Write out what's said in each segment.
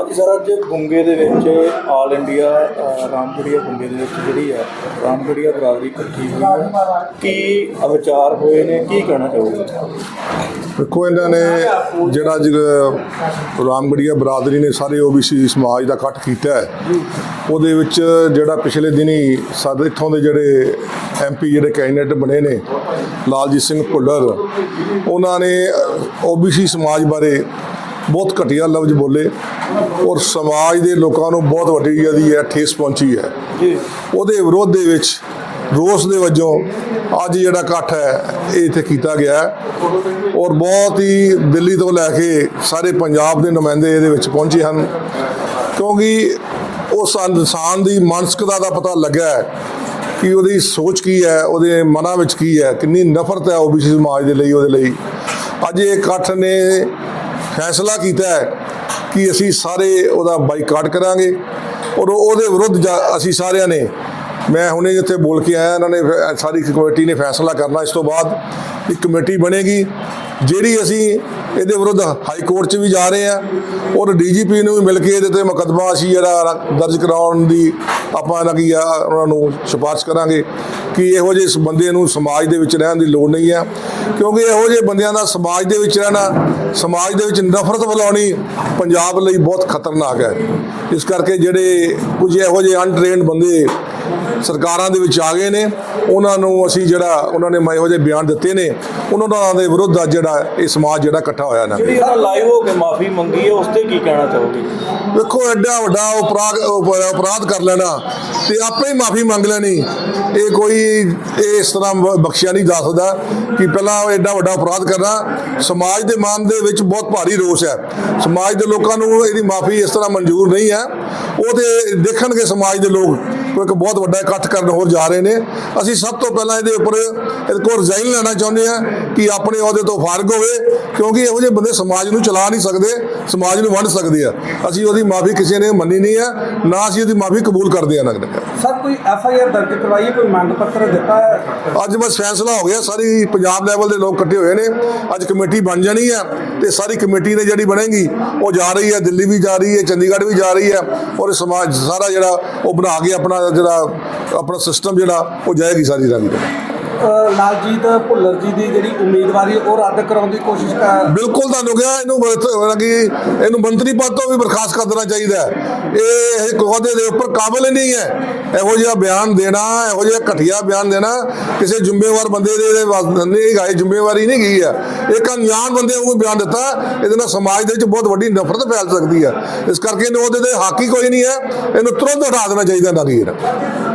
ਅੱਜ ਸਰ, ਅੱਜ ਗੁੰਗੇ ਦੇ ਵਿੱਚ ਆਲ ਇੰਡੀਆ ਰਾਮਗੜੀਆ ਗੁੰਗੇ ਦੇ ਵਿੱਚ ਜਿਹੜੀ ਹੈ ਰਾਮਗੜੀਆ ਬਰਾਦਰੀ ਇਕੱਠੀ ਹੋਈ ਹੈ। ਕੀ ਵਿਚਾਰ ਹੋਏ ਨੇ? ਕੀ ਕਹਿਣਾ ਚਾਹੋਗੇ? ਦੇਖੋ, ਇਹਨਾਂ ਨੇ ਜਿਹੜਾ ਅੱਜ ਰਾਮਗੜੀਆ ਬਰਾਦਰੀ ਨੇ ਸਾਰੇ ਓਬੀਸੀ ਸਮਾਜ ਦਾ ਇਕੱਠ ਕੀਤਾ ਹੈ, ਉਹਦੇ ਵਿੱਚ ਜਿਹੜਾ ਪਿਛਲੇ ਦਿਨੀ ਸਾਡੇ ਇੱਥੋਂ ਦੇ ਜਿਹੜੇ ਐਮਪੀ ਜਿਹੜੇ ਕੈਂਡੀਡੇਟ ਬਣੇ ਨੇ, ਲਾਲਜੀਤ ਸਿੰਘ ਭੁੱਲਰ, ਉਹਨਾਂ ਨੇ ਓਬੀਸੀ ਸਮਾਜ ਬਾਰੇ ਬਹੁਤ ਘਟੀਆ ਲਫ਼ਜ਼ ਬੋਲੇ ਔਰ ਸਮਾਜ ਦੇ ਲੋਕਾਂ ਨੂੰ ਬਹੁਤ ਵੱਡੀ ਜਿਹੜੀ ਹੈ ਠੇਸ ਪਹੁੰਚੀ ਹੈ। ਜੀ। ਉਹਦੇ ਵਿਰੋਧ ਦੇ ਵਿੱਚ ਰੋਸ ਦੇ ਵਜੋਂ ਅੱਜ ਜਿਹੜਾ ਇਕੱਠ ਹੈ ਇਹ ਇੱਥੇ ਕੀਤਾ ਗਿਆ ਔਰ ਬਹੁਤ ਹੀ ਦਿੱਲੀ ਤੋਂ ਲੈ ਕੇ ਸਾਰੇ ਪੰਜਾਬ ਦੇ ਨੁਮਾਇੰਦੇ ਇਹਦੇ ਵਿੱਚ ਪਹੁੰਚੇ ਹਨ ਕਿਉਂਕਿ ਉਸ ਇਨਸਾਨ ਦੀ ਮਾਨਸਿਕਤਾ ਦਾ ਪਤਾ ਲੱਗਾ ਹੈ ਕਿ ਉਹਦੀ ਸੋਚ ਕੀ ਹੈ ਉਹਦੇ ਮਨਾਂ ਵਿੱਚ ਕੀ ਹੈ ਕਿੰਨੀ ਨਫ਼ਰਤ ਹੈ ਓਬੀਸੀ ਸਮਾਜ ਦੇ ਲਈ ਉਹਦੇ ਲਈ। ਅੱਜ ਇਹ ਇਕੱਠ ਨੇ ਫੈਸਲਾ ਕੀਤਾ ਹੈ ਕਿ ਅਸੀਂ ਸਾਰੇ ਉਹਦਾ ਬਾਈਕਾਟ ਕਰਾਂਗੇ ਔਰ ਉਹਦੇ ਵਿਰੁੱਧ ਜਾ- ਅਸੀਂ ਸਾਰਿਆਂ ਨੇ, ਮੈਂ ਹੁਣੇ ਜਿੱਥੇ ਬੋਲ ਕੇ ਆਇਆ, ਇਹਨਾਂ ਨੇ ਸਾਰੀ ਕਮੇਟੀ ਨੇ ਫੈਸਲਾ ਕਰਨਾ ਇਸ ਤੋਂ ਬਾਅਦ। ਇੱਕ ਕਮੇਟੀ ਬਣੇਗੀ, ਜਿਹੜੀ ਅਸੀਂ ਇਹਦੇ ਵਿਰੁੱਧ ਹਾਈ ਕੋਰਟ 'ਚ ਵੀ ਜਾ ਰਹੇ ਹਾਂ, ਔਰ ਡੀਜੀਪੀ ਨੂੰ ਵੀ ਮਿਲ ਕੇ ਇਹਦੇ ਤੇ ਮੁਕੱਦਮਾ ਅਸੀਂ ਜਿਹੜਾ ਦਰਜ ਕਰਾਉਣ ਦੀ ਆਪਾਂ ਇਹਨਾਂ ਕੀ ਆ, ਉਹਨਾਂ ਨੂੰ ਸਿਫਾਰਿਸ਼ ਕਰਾਂਗੇ ਕਿ ਇਹੋ ਜਿਹੇ ਬੰਦੇ ਨੂੰ ਸਮਾਜ ਦੇ ਵਿੱਚ ਰਹਿਣ ਦੀ ਲੋੜ ਨਹੀਂ ਹੈ ਕਿਉਂਕਿ ਇਹੋ ਜਿਹੇ ਬੰਦਿਆਂ ਦਾ ਸਮਾਜ ਦੇ ਵਿੱਚ ਰਹਿਣਾ, ਸਮਾਜ ਦੇ ਵਿੱਚ ਨਫ਼ਰਤ ਫੈਲਾਉਣੀ ਪੰਜਾਬ ਲਈ ਬਹੁਤ ਖਤਰਨਾਕ ਹੈ। ਇਸ ਕਰਕੇ ਜਿਹੜੇ ਕੁਝ ਇਹੋ ਜਿਹੇ ਅਨਟ੍ਰੇਨਡ ਬੰਦੇ ਸਰਕਾਰਾਂ ਦੇ ਵਿੱਚ ਆ ਗਏ ਨੇ, ਉਹਨਾਂ ਨੂੰ ਅਸੀਂ ਜਿਹੜਾ, ਉਹਨਾਂ ਨੇ ਮੈਂ, ਇਹੋ ਜਿਹੇ ਬਿਆਨ ਦਿੱਤੇ ਨੇ ਉਹਨਾਂ ਦੇ ਵਿਰੁੱਧ ਅੱਜ ਜਿਹੜਾ ਇਹ ਸਮਾਜ ਜਿਹੜਾ ਇਕੱਠਾ ਹੋਇਆ ਨਾ ਜਿਹੜੀ ਇਹਨਾਂ ਲਾਈਵ ਹੋ ਕੇ ਮਾਫੀ ਮੰਗੀ ਹੈ ਉਸ ਤੇ ਕੀ ਕਹਿਣਾ ਚਾਹੋਗੇ? ਵੇਖੋ ਐਡਾ ਵੱਡਾ ਅਪਰਾਧ ਅਪਰਾਧ ਕਰ ਲੈਣਾ ਤੇ ਆਪੇ ਹੀ ਮਾਫੀ ਮੰਗ ਲੈਣੀ। ਇਹ ਕੋਈ ਇਹ ਇਸ ਤਰ੍ਹਾਂ ਬਖਸ਼ਿਆ ਨਹੀਂ ਜਾ ਸਕਦਾ ਕਿ ਪਹਿਲਾਂ ਐਡਾ ਵੱਡਾ ਅਪਰਾਧ ਕਰਨਾ। ਸਮਾਜ ਦੇ ਮਨ ਦੇ ਵਿੱਚ ਬਹੁਤ ਭਾਰੀ ਰੋਸ ਹੈ। ਸਮਾਜ ਦੇ ਲੋਕਾਂ ਨੂੰ ਇਹਦੀ ਮਾਫੀ ਇਸ ਤਰ੍ਹਾਂ ਮਨਜ਼ੂਰ ਨਹੀਂ ਹੈ। ਉਹ ਤੇ ਦੇਖਣਗੇ ਸਮਾਜ ਦੇ ਲੋਕ ਕੋਈ ਇੱਕ ਬਹੁਤ ਵੱਡਾ ਇਕੱਠ ਕਰਨ ਹੋਰ ਜਾ ਰਹੇ ਨੇ। ਅਸੀਂ ਸਭ ਤੋਂ ਪਹਿਲਾਂ ਇਹਦੇ ਉੱਪਰ ਇਹਦੇ ਕੋਲ ਰਿਜ਼ਾਈਨ ਲੈਣਾ ਚਾਹੁੰਦੇ ਆ ਕਿ ਆਪਣੇ ਅਹੁਦੇ ਤੋਂ ਫਾਰਗ ਹੋਵੇ ਕਿਉਂਕਿ ਇਹੋ ਜਿਹੇ ਬੰਦੇ ਸਮਾਜ ਨੂੰ ਚਲਾ ਨਹੀਂ ਸਕਦੇ ਸਮਾਜ ਨੂੰ ਵੰਡ ਸਕਦੇ ਆ। ਅਸੀਂ ਉਹਦੀ ਮਾਫੀ ਕਿਸੇ ਨੇ ਮੰਨੀ ਨਹੀਂ ਹੈ ਨਾ ਅਸੀਂ ਉਹਦੀ ਮਾਫੀ ਕਬੂਲ ਕਰਦੇ ਆ ਨਗਰ ਸਰ ਕੋਈ ਐਫ ਆਈ ਆਰ ਦਰਜ ਕਰਵਾਈ ਕੋਈ ਮੰਗ ਪੱਤਰ ਦਿੱਤਾ ਅੱਜ ਬਸ ਫੈਸਲਾ ਹੋ ਗਿਆ ਸਾਰੀ ਪੰਜਾਬ ਲੈਵਲ ਦੇ ਲੋਕ ਇਕੱਠੇ ਹੋਏ ਨੇ। ਅੱਜ ਕਮੇਟੀ ਬਣ ਜਾਣੀ ਹੈ ਤੇ ਸਾਰੀ ਕਮੇਟੀ ਨੇ ਜਿਹੜੀ ਬਣੇਗੀ ਉਹ ਜਾ ਰਹੀ ਹੈ ਦਿੱਲੀ ਵੀ ਜਾ ਰਹੀ ਹੈ ਚੰਡੀਗੜ੍ਹ ਵੀ ਜਾ ਰਹੀ ਹੈ ਔਰ ਸਮਾਜ ਸਾਰਾ ਜਿਹੜਾ ਉਹ ਬਣਾ ਕੇ ਆਪਣਾ ਜਿਹੜਾ ਆਪਣਾ ਸਿਸਟਮ ਜਿਹੜਾ ਉਹ ਜਾਏਗੀ ਸਾਰੀ ਰਾਜੀ ਲਾਲਜੀਤ ਭੁੱਲਰ ਜੀ ਦੀ ਜਿਹੜੀ ਉਮੀਦਵਾਰੀ ਉਹ ਰੱਦ ਕਰਾਉਣ ਦੀ ਕੋਸ਼ਿਸ਼ ਕਰ ਬਿਲਕੁਲ ਤੁਹਾਨੂੰ ਕਿਹਾ, ਇਹਨੂੰ ਕਿ ਇਹਨੂੰ ਮੰਤਰੀ ਪਦ ਤੋਂ ਵੀ ਬਰਖਾਸਤ ਕਰ ਦੇਣਾ ਚਾਹੀਦਾ ਹੈ। ਇਹ ਇਹ ਦੇ ਉੱਪਰ ਕਾਬਲ ਹੀ ਨਹੀਂ ਹੈ। ਇਹੋ ਜਿਹਾ ਬਿਆਨ ਦੇਣਾ, ਇਹੋ ਜਿਹਾ ਘਟੀਆ ਬਿਆਨ ਦੇਣਾ, ਕਿਸੇ ਜ਼ਿੰਮੇਵਾਰ ਬੰਦੇ ਦੇ ਨਹੀਂ ਗਾਏ ਜ਼ਿੰਮੇਵਾਰੀ ਨਹੀਂ ਗਈ ਹੈ। ਇੱਕ ਅਣਜਾਣ ਬੰਦੇ ਨੂੰ ਬਿਆਨ ਦਿੱਤਾ, ਇਹਦੇ ਨਾਲ ਸਮਾਜ ਦੇ ਵਿੱਚ ਬਹੁਤ ਵੱਡੀ ਨਫ਼ਰਤ ਫੈਲ ਸਕਦੀ ਹੈ। ਇਸ ਕਰਕੇ ਇਹਨੂੰ ਉਹਦੇ ਤੇ ਹਾਕੀ ਕੋਈ ਨਹੀਂ ਹੈ। ਇਹਨੂੰ ਤੁਰੰਤ ਹਟਾ ਦੇਣਾ ਚਾਹੀਦਾ ਨਗੀਰ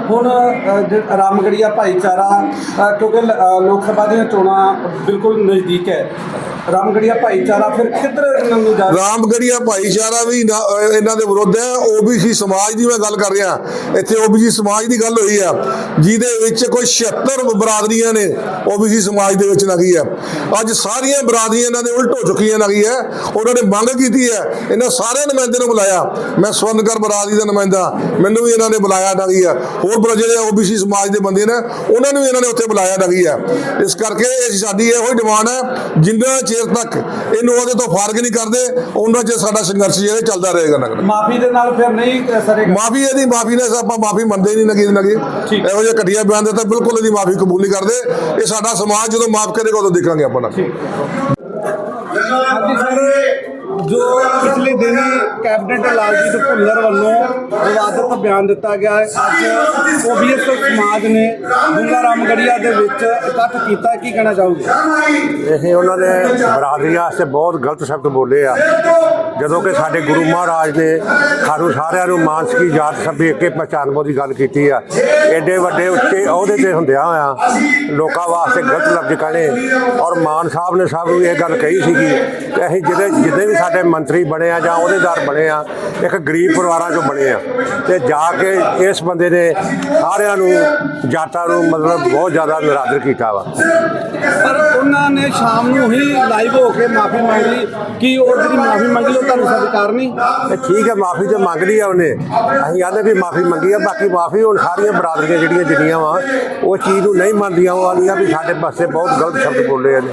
ਹੁਣ ਅ, ਜ- ਰਾਮਗੜੀਆ ਭਾਈਚਾਰਾ ਅ, ਕਿਉਂਕਿ ਲ- ਅ, ਲੋਕ ਸਭਾ ਦੀਆਂ ਚੋਣਾਂ ਬਿਲਕੁਲ ਨਜ਼ਦੀਕ ਹੈ। ਰਾਮਗੜੀਆ ਭਾਈਚਾਰਾ, ਫਿਰ ਕਿੱਧਰ ਇਹਨਾਂ ਨੂੰ ਜਾ ਰਾਮਗੜੀਆ ਭਾਈਚਾਰਾ ਵੀ ਨਾ- ਅਹ ਇਹਨਾਂ ਦੇ ਵਿਰੁੱਧ ਹੈ। ਓਬੀਸੀ ਸਮਾਜ ਦੀ ਮੈਂ ਗੱਲ ਕਰ ਰਿਹਾ। ਇੱਥੇ ਓਬੀਸੀ ਸਮਾਜ ਦੀ ਗੱਲ ਹੋਈ ਆ, ਜਿਹਦੇ ਵਿੱਚ ਕੋਈ 76 ਬਰਾਦਰੀਆਂ ਨੇ, ਓਬੀਸੀ ਸਮਾਜ ਦੇ ਵਿੱਚ ਲੱਗੀ ਹੈ ਅੱਜ ਸਾਰੀਆਂ ਬਰਾਦਰੀਆਂ ਇਹਨਾਂ ਦੇ ਉਲਟ ਹੋ ਚੁੱਕੀਆਂ ਲੱਗੀ ਹੈ ਉਹਨਾਂ ਨੇ ਮੰਗ ਕੀਤੀ ਹੈ ਇਹਨਾਂ ਸਾਰੇ ਨੁਮਾਇੰਦੇ ਨੂੰ ਬੁਲਾਇਆ। ਮੈਂ ਸਵਰਨਕਰ ਬਰਾਦਰੀ ਦਾ ਨੁਮਾਇੰਦਾ, ਮੈਨੂੰ ਵੀ ਇਹਨਾਂ ਨੇ ਬੁਲਾਇਆ ਲੱਗੀ ਹੈ ਹੋਰ ਬਰਾ- ਜਿਹੜੇ ਓਬੀਸੀ ਸਮਾਜ ਦੇ ਬੰਦੇ ਨੇ, ਉਹਨਾਂ ਨੂੰ ਵੀ ਇਹਨਾਂ ਨੇ ਉੱਥੇ ਬੁਲਾਇਆ ਲੱਗੀ ਹੈ ਇਸ ਕਰਕੇ ਇਹ ਸਾਡੀ ਇਹੋ ਹੀ ਡਿਮਾਂਡ ਹੈ ਜਿੰਨਾ ਚਿਰ ਤੱਕ। ਇਹਨੂੰ ਉਹਦੇ ਤੋਂ ਫਾਰਗ ਨਹੀਂ ਕਰਦੇ। ਉਹਨਾਂ ਚਿਰ ਸਾਡਾ ਸੰਘਰਸ਼ ਜਿਹੜਾ ਚੱਲਦਾ ਰਹੇਗਾ ਨਗਰ। ਮਾਫੀ ਦੇ ਨਾਲ ਫਿਰ ਨਹੀਂ ਸਰੇਗਾ ਮਾਫੀ ਇਹਦੀ ਮਾਫੀ ਨੇ ਆਪਾਂ ਮਾਫੀ ਮੰਨਦੇ ਨਹੀਂ ਨਗੀ ਨਗੀ। ਇਹੋ ਜਿਹਾ ਘਟੀਆ ਬਿਆਨ ਦਿੱਤਾ ਬਿਲਕੁਲ ਇਹਦੀ ਮਾਫੀ ਕਬੂਲ ਨਹੀਂ ਕਰਦੇ। ਇਹ ਸਾਡਾ ਸਮਾਜ ਜਦੋਂ ਮਾਫ ਕਰੇਗਾ ਉਦੋਂ ਦੇਖਾਂਗੇ ਆਪਾਂ ਨਾ ਜੋ ਪਿਛਲੇ ਦਿਨ ਕੈਬਨਿਟ ਲਾਲਜੀਤ ਭੁੱਲਰ ਵੱਲੋਂ ਵਿਵਾਦਤ ਬਿਆਨ ਦਿੱਤਾ ਗਿਆ ਹੈ, ਅੱਜ ਓਬੀਐਸ ਸਮਾਜ ਨੇ ਗੁੰਗਾ ਰਾਮਗੜੀਆ ਦੇ ਵਿੱਚ ਇਕੱਠ ਕੀਤਾ ਕੀ ਕਹਿਣਾ ਚਾਹੋਗੇ? ਇਹ ਉਹਨਾਂ ਨੇ ਬਰਾਦਰੀ ਵਾਸਤੇ ਬਹੁਤ ਗਲਤ ਸ਼ਬਦ ਬੋਲੇ ਆ। ਜਦੋਂ ਕਿ ਸਾਡੇ ਗੁਰੂ ਮਹਾਰਾਜ ਨੇ ਸਾਨੂੰ ਸਾਰਿਆਂ ਨੂੰ ਮਾਨਸਿਕੀ ਜਾਤ ਸਭੀ ਕੇ ਪਛਾਣਵੋ ਦੀ ਗੱਲ ਕੀਤੀ ਆ। ਐਡੇ ਵੱਡੇ ਉੱਚੇ ਅਹੁਦੇ ਤੇ ਹੁੰਦਿਆਂ ਆ ਲੋਕਾਂ ਵਾਸਤੇ ਗਲਤ ਲਫ਼ਜ਼ ਕਹਣੇ ਔਰ ਮਾਨ ਸਾਹਿਬ ਨੇ ਸਭ ਨੂੰ ਇਹ ਗੱਲ ਕਹੀ ਸੀਗੀ ਕਿ ਅਸੀਂ ਜਿਹੜੇ ਜਿੱਦੇ ਵੀ ਸਾਡੇ ਮੰਤਰੀ ਬਣੇ ਆ ਜਾਂ ਅਹੁਦੇਦਾਰ ਬਣੇ ਆ ਇੱਕ ਗਰੀਬ ਪਰਿਵਾਰਾਂ ਚੋਂ ਬਣੇ ਆ। ਤੇ ਜਾ ਕੇ ਇਸ ਬੰਦੇ ਨੇ ਸਾਰਿਆਂ ਨੂੰ ਜਾਤਾਂ ਨੂੰ ਮਤਲਬ ਬਹੁਤ ਜ਼ਿਆਦਾ ਨਿਰਾਦਰ ਕੀਤਾ ਵਾ। ਪਰ ਉਹਨਾਂ ਨੇ ਸ਼ਾਮ ਨੂੰ ਹੀ ਲਾਈਵ ਹੋ ਕੇ ਮਾਫੀ ਮੰਗ ਲਈ। ਕਿ ਉਹ ਜਿਹੜੀ ਮਾਫੀ ਮੰਗੀ ਉਹ ਤੁਹਾਨੂੰ ਸਤਿਕਾਰ ਨਹੀਂ ਤੇ ਠੀਕ ਹੈ ਮਾਫੀ ਤੇ ਮੰਗ ਲਈ ਆ ਉਹਨੇ। ਅਸੀਂ ਆਂਦੇ ਵੀ ਮਾਫੀ ਮੰਗੀ ਆ ਬਾਕੀ ਮਾਫੀ ਹੁਣ ਸਾਰੀਆਂ ਬਰਾਦਰੀਆਂ ਜਿਹੜੀਆਂ ਜਿੰਨੀਆਂ ਵਾ ਉਹ ਚੀਜ਼ ਨੂੰ ਨਹੀਂ ਮੰਨਦੀਆਂ ਉਹ ਆਂਦੀਆਂ ਵੀ ਸਾਡੇ ਪਾਸੇ ਬਹੁਤ ਗਲਤ ਸ਼ਬਦ ਬੋਲੇ ਨੇ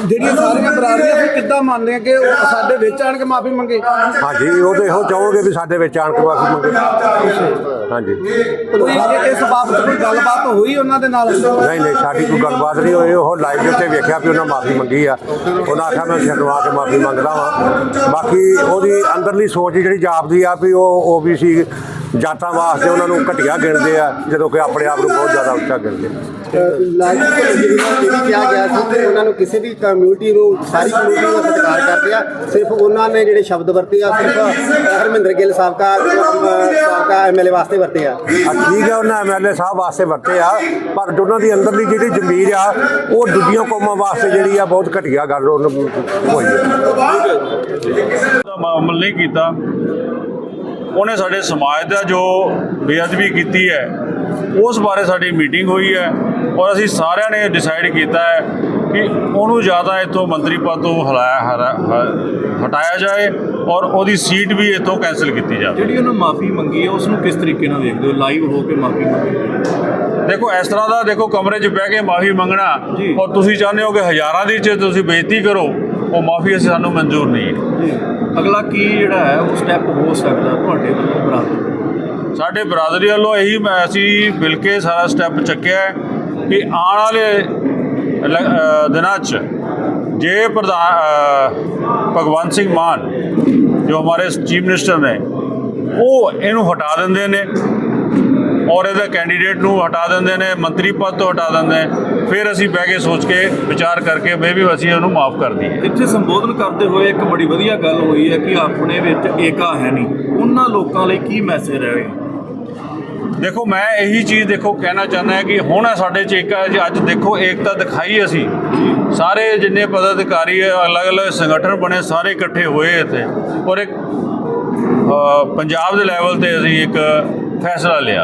ਜਿਹੜੀਆਂ ਸਾਰੀਆਂ ਬਰਾਦਰੀਆਂ ਫਿਰ ਕਿੱਦਾਂ ਮੰਨਦੇ ਆ ਕਿ ਉਹ ਸਾਡੇ ਵਿੱਚ ਆਣ ਕੇ ਮਾਫੀ ਮੰਗੇ? ਹਾਂਜੀ ਉਹ ਤਾਂ ਇਹੋ ਚਾਹੋਗੇ ਵੀ ਸਾਡੇ ਵਿੱਚ ਆਣ ਕੇ ਮਾਫੀ ਮੰਗੇ। ਹਾਂਜੀ। ਕੋਈ ਇਹ- ਇਸ ਬਾਬਤ ਕੋਈ ਗੱਲਬਾਤ ਹੋਈ ਉਹਨਾਂ ਦੇ ਨਾਲ? ਨਹੀਂ ਨਹੀਂ ਸਾਡੀ ਕੋਈ ਗੱਲਬਾਤ ਨਹੀਂ ਹੋਈ। ਉਹ ਲਾਈਵ ਦੇ ਉੱਤੇ ਵੇਖਿਆ ਵੀ ਉਹਨਾਂ ਮਾਫੀ ਮੰਗੀ ਆ। ਉਹਨਾਂ ਆਖਿਆ ਮੈਂ ਸ਼ਰਮਾ ਕੇ ਮਾਫੀ ਮੰਗਦਾ ਵਾਂ। ਬਾਕੀ ਉਹਦੀ ਅੰਦਰਲੀ ਸੋਚ ਜਿਹੜੀ ਜਾਪਦੀ ਆ ਵੀ ਉਹ ਓਬੀਸੀ ਜਾਤਾਂ ਵਾਸਤੇ ਉਹਨਾਂ ਨੂੰ ਘਟੀਆ ਗਿਣਦੇ ਆ ਜਦੋਂ ਕਿ ਆਪਣੇ ਆਪ ਨੂੰ ਬਹੁਤ ਜ਼ਿਆਦਾ ਉੱਚਾ ਗਿਣਦੇ ਆ। ਲਾਜੀ ਭੁੱਲਰ ਜੀ ਨਾਲ ਇਹ ਵੀ ਕਿਹਾ ਗਿਆ ਸੀ ਕਿ ਉਹਨਾਂ ਨੂੰ ਕਿਸੇ ਵੀ ਕਮਿਊਨਿਟੀ ਨੂੰ ਸਾਰੀ ਕਮਿਊਨਿਟੀ ਸਤਿਕਾਰ ਕਰਦੇ ਆ। ਸਿਰਫ ਉਹਨਾਂ ਨੇ ਜਿਹੜੇ ਸ਼ਬਦ ਵਰਤੇ ਆ ਸਿਰਫ ਹਰਮਿੰਦਰ ਗਿੱਲ ਸਾਬਕਾ ਸਾਬਕਾ ਐਮਐਲਏ ਵਾਸਤੇ ਵਰਤੇ ਆ। ਆ ਠੀਕ ਹੈ ਉਹਨਾਂ ਐਮਐਲਏ ਸਾਹਿਬ ਵਾਸਤੇ ਵਰਤੇ ਆ। ਪਰ ਉਹਨਾਂ ਦੀ ਅੰਦਰਲੀ ਜਿਹੜੀ ਜ਼ਮੀਰ ਆ ਉਹ ਦੂਜੀਆਂ ਕੌਮਾਂ ਵਾਸਤੇ ਜਿਹੜੀ ਆ ਬਹੁਤ ਘਟੀਆ ਗੱਲ ਉਹਨਾਂ ਨੂੰ ਹੋਈ ਹੈ ਦਾ ਅਮਲ ਨਹੀਂ ਕੀਤਾ। ਉਹਨੇ ਸਾਡੇ ਸਮਾਜ ਦਾ ਜੋ ਬੇਅਦਬੀ ਕੀਤੀ ਹੈ ਉਸ ਬਾਰੇ ਸਾਡੀ ਮੀਟਿੰਗ ਹੋਈ ਹੈ। ਔਰ ਅਸੀਂ ਸਾਰਿਆਂ ਨੇ ਡਿਸਾਈਡ ਕੀਤਾ ਹੈ ਕਿ ਉਹਨੂੰ ਜ਼ਿਆਦਾ ਇੱਥੋਂ ਮੰਤਰੀ ਪਦ ਤੋਂ ਹਲਾਇਆ ਹਟਾਇਆ ਜਾਏ ਔਰ ਉਹਦੀ ਸੀਟ ਵੀ ਇੱਥੋਂ ਕੈਂਸਲ ਕੀਤੀ ਜਾਵੇ। ਜਿਹੜੀ ਉਹਨਾਂ ਮਾਫੀ ਮੰਗੀ ਹੈ ਉਸ ਨੂੰ ਕਿਸ ਤਰੀਕੇ ਨਾਲ ਵੇਖਦੇ ਹੋ? ਲਾਈਵ ਹੋ ਕੇ ਮਾਫੀ ਮੰਗੀ ਦੇਖੋ ਇਸ ਤਰ੍ਹਾਂ ਦਾ ਦੇਖੋ ਕਮਰੇ 'ਚ ਬਹਿ ਕੇ ਮਾਫੀ ਮੰਗਣਾ ਜੀ। ਔਰ ਤੁਸੀਂ ਚਾਹੁੰਦੇ ਹੋ ਕਿ ਹਜ਼ਾਰਾਂ ਦੀ 'ਚ ਤੁਸੀਂ ਬੇਇੱਜ਼ਤੀ ਕਰੋ ਉਹ ਮਾਫੀ ਅਸੀਂ ਸਾਨੂੰ ਮਨਜ਼ੂਰ ਨਹੀਂ ਜੀ। ਅਗਲਾ ਕੀ ਜਿਹੜਾ ਹੈ ਉਹ ਸਟੈਪ ਹੋ ਸਕਦਾ ਤੁਹਾਡੇ ਵੱਲੋਂ ਬਰਾਬਰ ਸਾਡੇ ਬਰਾਦਰੀ ਵੱਲੋਂ ਇਹੀ ਅਸੀਂ ਮਿਲ ਕੇ ਸਾਰਾ ਸਟੈਪ ਚੱਕਿਆ ਹੈ। ਕਿ ਆਉਣ ਵਾਲੇ ਇਲੈ- ਦਿਨਾਂ 'ਚ ਜੇ ਪ੍ਰਧਾਨ ਭਗਵੰਤ ਸਿੰਘ ਮਾਨ, ਜੋ ਹਮਾਰੇ ਚੀਫ ਮਿਨਿਸਟਰ ਨੇ, ਉਹ ਇਹਨੂੰ ਹਟਾ ਦਿੰਦੇ ਨੇ ਔਰ ਇਹਦੇ ਕੈਂਡੀਡੇਟ ਨੂੰ ਹਟਾ ਦਿੰਦੇ ਨੇ, ਮੰਤਰੀ ਪਦ ਤੋਂ ਹਟਾ ਦਿੰਦੇ ਨੇ, ਫਿਰ ਅਸੀਂ ਬਹਿ ਕੇ ਸੋਚ ਕੇ ਵਿਚਾਰ ਕਰਕੇ ਮੈਂ ਵੀ ਅਸੀਂ ਉਹਨੂੰ ਮਾਫ ਕਰ ਦਈਏ। ਇੱਥੇ ਸੰਬੋਧਨ ਕਰਦੇ ਹੋਏ ਇੱਕ ਬੜੀ ਵਧੀਆ ਗੱਲ ਹੋਈ ਹੈ ਕਿ ਆਪਣੇ ਵਿੱਚ ਏਕਾ ਹੈ ਨਹੀਂ। ਉਹਨਾਂ ਲੋਕਾਂ ਲਈ ਕੀ ਮੈਸੇਜ ਰਹੇ ਦੇਖੋ ਮੈਂ ਇਹੀ ਚੀਜ਼ ਦੇਖੋ ਕਹਿਣਾ ਚਾਹੁੰਦਾ ਹਾਂ ਕਿ ਹੁਣ ਸਾਡੇ ਚ ਇੱਕ ਅੱਜ ਅੱਜ ਦੇਖੋ ਏਕਤਾ ਦਿਖਾਈ ਅਸੀਂ ਸਾਰੇ ਜਿੰਨੇ ਪਦਾਧਿਕਾਰੀ ਹੈ, ਅਲੱਗ-ਅਲੱਗ ਸੰਗਠਨ ਬਣੇ ਸਾਰੇ ਇਕੱਠੇ ਹੋਏ ਇੱਥੇ ਔਰ ਇੱਕ ਅ, ਪੰਜਾਬ ਦੇ ਲੈਵਲ ਤੇ ਅਸੀਂ ਇੱਕ ਫੈਸਲਾ ਲਿਆ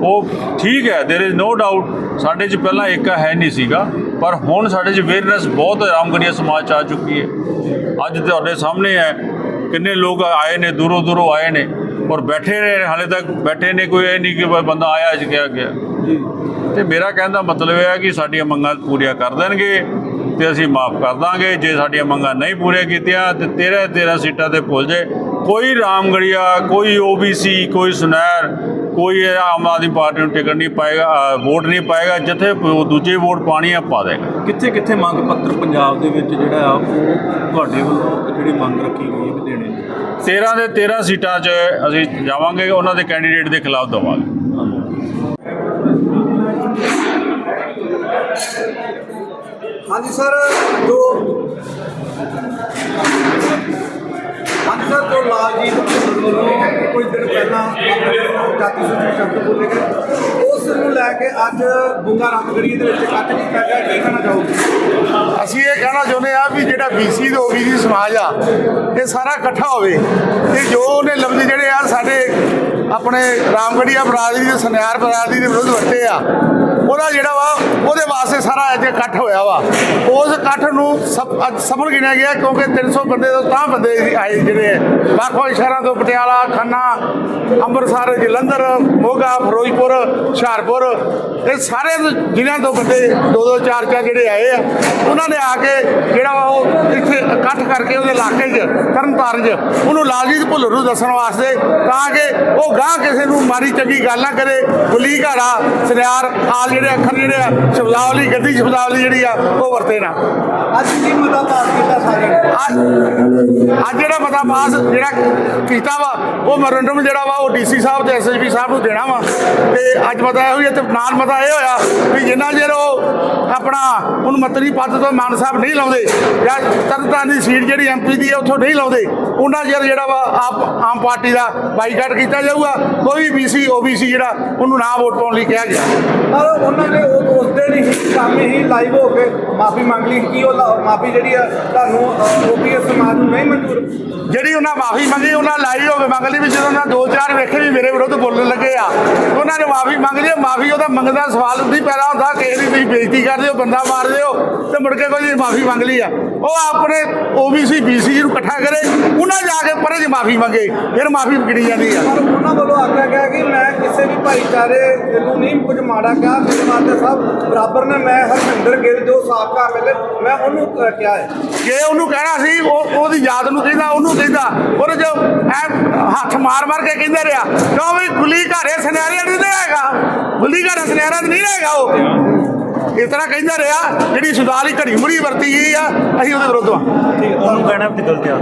ਉਹ ਠੀਕ ਹੈ देयर इज नो ਡਾਊਟ ਸਾਡੇ ਚ ਪਹਿਲਾਂ ਏਕਾ ਹੈ ਨਹੀਂ ਸੀਗਾ ਪਰ ਹੁਣ ਸਾਡੇ ਚ ਅਵੇਅਰਨੈਸ ਬਹੁਤ ਰਾਮਗੜੀਆ ਸਮਾਜ ਚ ਆ ਚੁੱਕੀ ਹੈ ਅੱਜ ਤੁਹਾਡੇ ਸਾਹਮਣੇ ਹੈ ਕਿੰਨੇ ਲੋਕ ਆਏ ਨੇ ਦੂਰੋਂ ਦੂਰੋਂ ਆਏ ਨੇ ਔਰ ਬੈਠੇ ਨੇ ਹਾਲੇ ਤੱਕ ਬੈਠੇ ਨੇ ਕੋਈ ਇਹ ਨਹੀਂ ਕਿ ਬੰਦਾ ਆਇਆ ਅੱਜ ਗਿਆ। ਗਿਆ ਤੇ ਮੇਰਾ ਕਹਿਣ ਦਾ ਮਤਲਬ ਇਹ ਹੈ ਕਿ ਸਾਡੀਆਂ ਮੰਗਾਂ ਪੂਰੀਆਂ ਕਰ ਦੇਣਗੇ ਤੇ ਅਸੀਂ ਮਾਫ ਕਰ ਦਾਂਗੇ। ਜੇ ਸਾਡੀਆਂ ਮੰਗਾਂ ਨਹੀਂ ਪੂਰੀਆਂ ਕੀਤੀਆਂ ਤੇ 13 13 ਸੀਟਾਂ ਤੇ ਭੁੱਲ ਜੇ। ਕੋਈ ਰਾਮਗੜੀਆ ਕੋਈ ਓਬੀਸੀ ਕੋਈ ਸੁਨਹਿਰ ਕੋਈ ਇਹ ਆਮ ਆਦਮੀ ਪਾਰਟੀ ਨੂੰ ਟਿਕਟ ਨਹੀਂ ਪਾਏਗਾ ਵੋਟ ਨਹੀਂ ਪਾਏਗਾ ਜਿੱਥੇ ਦੂਜੇ ਵੋਟ ਪਾਣੀ ਆ ਪਾ ਦੇਗਾ। ਕਿੱਥੇ ਕਿੱਥੇ ਮੰਗ ਪੱਤਰ ਪੰਜਾਬ ਦੇ ਵਿੱਚ ਜਿਹੜਾ ਆ ਉਹ ਤੁਹਾਡੇ ਵੱਲੋਂ ਜਿਹੜੀ ਮੰਗ ਰੱਖੀ ਗਈ ਹੈ ਵੀ ਦੇਣੇ ਨੇ 13 ਦੇ 13 ਸੀਟਾਂ 'ਚ ਅਸੀਂ ਜਾਵਾਂਗੇ ਉਹਨਾਂ ਦੇ ਕੈਂਡੀਡੇਟ ਦੇ ਖਿਲਾਫ ਦਵਾਂਗੇ। ਹਾਂਜੀ ਸਰ ਜੋ ਹਾਂਜੀ ਸਰ ਜੋ ਲਾਲਜੀਤ ਵੱਲੋਂ ਕੁਝ ਦਿਨ ਪਹਿਲਾਂ ਜਾਤੀ ਸੂਚੀ ਸ਼ਬਦ ਬੋਲੇ ਗਏ ਉਸ ਨੂੰ ਲੈ ਕੇ ਅੱਜ ਗੁੰਗਾ ਰਾਮਗੜੀਏ ਦੇ ਵਿੱਚ ਇਕੱਠ ਕੀਤਾ ਗਿਆ ਕੀ ਕਹਿਣਾ ਚਾਹੋਗੇ ਅਸੀਂ ਇਹ ਕਹਿਣਾ ਚਾਹੁੰਦੇ ਆ ਵੀ ਜਿਹੜਾ ਬੀਸੀ ਤੇ ਓਬੀਸੀ ਸਮਾਜ ਆ, ਇਹ ਸਾਰਾ ਇਕੱਠਾ ਹੋਵੇ। ਤੇ ਜੋ ਉਹਨੇ ਲਫ਼ਜ਼ ਜਿਹੜੇ ਆ, ਸਾਡੇ ਆਪਣੇ ਰਾਮਗੜੀਆ ਬਰਾਦਰੀ ਦੇ ਸੁਨਿਆਰ ਬਰਾਦਰੀ ਦੇ ਵਿਰੁੱਧ ਵਰਤੇ ਆ ਉਹਦਾ ਜਿਹੜਾ ਵਾ, ਉਹਦੇ ਵਾਸਤੇ ਸਾਰਾ ਅੱਜ ਇਕੱਠ ਹੋਇਆ ਵਾ। ਉਸ ਇਕੱਠ ਨੂੰ ਸਫ- ਅੱਜ ਸਫਲ ਗਿਣਿਆ ਗਿਆ ਕਿਉਂਕਿ 300 ਬੰਦੇ ਤੋਂ ਤਾਂ ਬੰਦੇ ਆਏ ਜਿਹੜੇ। ਵੱਖ-ਵੱਖ ਸ਼ਹਿਰਾਂ ਤੋਂ ਪਟਿਆਲਾ, ਖੰਨਾ, ਅੰਮ੍ਰਿਤਸਰ, ਜਲੰਧਰ, ਮੋਗਾ, ਫਿਰੋਜ਼ਪੁਰ, ਹੁਸ਼ਿਆਰਪੁਰ, ਇਹ ਸਾਰੇ ਜ਼ਿਲ੍ਹਿਆਂ ਤੋਂ ਬੰਦੇ ਦੋ ਦੋ ਚਾਰ ਚਾਰ ਜਿਹੜੇ ਆਏ ਆ। ਉਹਨਾਂ ਨੇ ਆ ਕੇ ਜਿਹੜਾ ਵਾ ਉਹ ਇੱਥੇ ਇਕੱਠ ਕਰਕੇ ਉਹਦੇ ਇਲਾਕੇ 'ਚ, ਤਰਨਤਾਰਨ 'ਚ, ਉਹਨੂੰ ਲਾਲਜੀਤ ਭੁੱਲਰ ਨੂੰ ਦੱਸਣ ਵਾਸਤੇ ਤਾਂ ਕਿ ਉਹ ਗਾਂ ਕਿਸੇ ਨੂੰ ਮਾਰੀ ਚੰਗੀ ਗੱਲ ਨਾ ਕਰੇ ਗੁੱਲੀ ਘਾੜਾ ਸੁਨਿਆਰ ਆਲ ਜਿਹੜੇ ਅੱਖਰ ਜਿਹੜੇ ਆ ਸ਼ਬਦਾਵਲੀ ਗੱਦੀ ਸ਼ਬਦਾਵਲੀ ਜਿਹੜੀ ਆ ਉਹ ਵਰਤੇ ਨਾ। ਅੱਜ ਕੀ ਮਤਾ ਪਾਸ ਕੀਤਾ ਸਾਰਿਆਂ ਨੇ? ਅੱਜ ਜਿਹੜਾ ਮਤਾ ਪਾਸ ਜਿਹੜਾ ਕੀਤਾ ਵਾ ਉਹ ਮੈਮੋਰੰਡਮ ਜਿਹੜਾ ਵਾ ਉਹ ਡੀਸੀ ਸਾਹਿਬ ਤੇ ਐਸਐਸਪੀ ਸਾਹਿਬ ਨੂੰ ਦੇਣਾ ਵਾ। ਤੇ ਅੱਜ ਮਤਾ ਇਹੋ ਹੀ ਹੈ ਤੇ ਨਾਲ ਮਤਾ ਇਹ ਹੋਇਆ ਵੀ ਜਿੰਨਾ ਚਿਰ ਉਹ ਆਪਣਾ ਉਹਨੂੰ ਮੰਤਰੀ ਪਦ ਤੋਂ ਮਾਨ ਸਾਹਿਬ ਨਹੀਂ ਲਾਉਂਦੇ ਜਾਂ ਤਰਨਤਾਰਨ ਦੀ ਸੀਟ ਜਿਹੜੀ ਐਮਪੀ ਦੀ ਹੈ ਉੱਥੋਂ ਨਹੀਂ ਲਾਉਂਦੇ ਉਹਨਾਂ ਚਿਰ ਜਿਹੜਾ ਵਾ ਆਪ ਆਮ ਪਾਰਟੀ ਦਾ ਬਾਈਕਾਟ ਕੀਤਾ ਜਾਊਗਾ। ਕੋਈ ਬੀਸੀ ਓਬੀਸੀ ਜਿਹੜਾ ਉਹਨੂੰ ਨਾ ਵੋਟ ਪਾਉਣ ਲਈ ਕਿਹਾ ਗਿਆ। ਪਰ ਉਹਨਾਂ ਨੇ ਉਹ ਦਿਨ ਹੀ ਹੀ ਲਾਈਵ ਹੋ ਕੇ ਮਾਫੀ ਮੰਗ ਲਈ। ਕਿ ਉਹ ਮਾਫੀ ਜਿਹੜੀ ਆ ਤੁਹਾਨੂੰ ਓਪੀਐਸ ਸਮਾਜ ਨੂੰ ਨਹੀਂ ਮਨਜ਼ੂਰ? ਜਿਹੜੀ ਉਹਨਾਂ ਮਾਫੀ ਮੰਗੀ ਉਹਨਾਂ ਲਾਈ ਹੋਵੇ। ਮੰਗ ਲਈ ਵੀ ਜਦੋਂ ਉਹਨਾਂ ਦੋ ਚਾਰ ਵੇਖੇ ਵੀ ਮੇਰੇ ਵਿਰੁੱਧ ਬੋਲਣ ਲੱਗੇ ਆ ਉਹਨਾਂ ਨੇ ਮਾਫੀ ਮੰਗ ਲਈ। ਮਾਫੀ ਉਹਦਾ ਮੰਗਣ ਦਾ ਸਵਾਲ ਨਹੀਂ ਪੈਦਾ ਹੁੰਦਾ ਕਿਸੇ ਦੀ ਤੁਸੀਂ ਬੇਇੱਜ਼ਤੀ ਕਰਦੇ ਹੋ ਬੰਦਾ ਮਾਰਦੇ ਹੋ ਤੇ ਮੁੜ ਕੇ ਕੋਈ ਮਾਫੀ ਮੰਗ ਲਈ ਆ। ਉਹ ਆਪਣੇ ਓਬੀਸੀ ਬੀਸੀ ਨੂੰ ਇਕੱਠਾ ਕਰੇ ਉਹਨਾਂ ਜਾ ਕੇ ਪਰੇ ਦੀ ਮਾਫੀ ਮੰਗੇ ਫਿਰ ਮਾਫੀ ਗਿਣੀ ਜਾਂਦੀ ਆ। ਪਰ ਉਹਨਾਂ ਵੱਲੋਂ ਆਖਿਆ ਗਿਆ ਕਿ ਮੈਂ ਕਿਸੇ ਵੀ ਭਾਈਚਾਰੇ ਨੂੰ ਨਹੀਂ ਕੁਝ ਮਾੜਾ ਕਿਹਾ ਮੇਰੇ ਮਾਤੇ ਸਾਹਿਬ ਬਰਾਬਰ ਨੇ ਮੈਂ ਹਰਮਿੰਦਰ ਗਿੱਲ ਜੋ ਸਾਬਕਾ ਐਮਐਲਏ ਮੈਂ ਉਹਨੂੰ ਕਿਹਾ ਹੈ। ਜੇ ਉਹਨੂੰ ਕਹਿਣਾ ਸੀ ਉਹ ਉਹਦੀ ਯਾਦ ਨੂੰ ਕਹਿੰਦਾ ਉਹਨੂੰ ਕਹਿੰਦਾ ਉਹ ਜੋ ਹੱਥ ਮਾਰ ਮਾਰ ਕੇ ਕਹਿੰਦਾ ਰਿਹਾ ਕਿਉਂ ਵੀ ਗੁੱਲੀ ਘਾਰੇ ਸੁਨਿਆਰਿਆਂ ਦੀ ਨਹੀਂ ਹੈਗਾ? ਗੁੱਲੀ ਘਾਰੇ ਸੁਨਿਆਰਿਆਂ ਦੀ ਨਹੀਂ ਹੈਗਾ ਉਹ? ਇਸ ਤਰ੍ਹਾਂ ਕਹਿੰਦਾ ਰਿਹਾ ਜਿਹੜੀ ਸੁਦਾਲੀ ਘੜੀ ਮੁੜੀ ਵਰਤੀ ਗਈ ਆ ਅਸੀਂ ਉਹਦੇ ਵਿਰੁੱਧ ਆ। ਉਹਨੂੰ ਕਹਿਣਾ ਵੀ ਗਲਤ ਆ।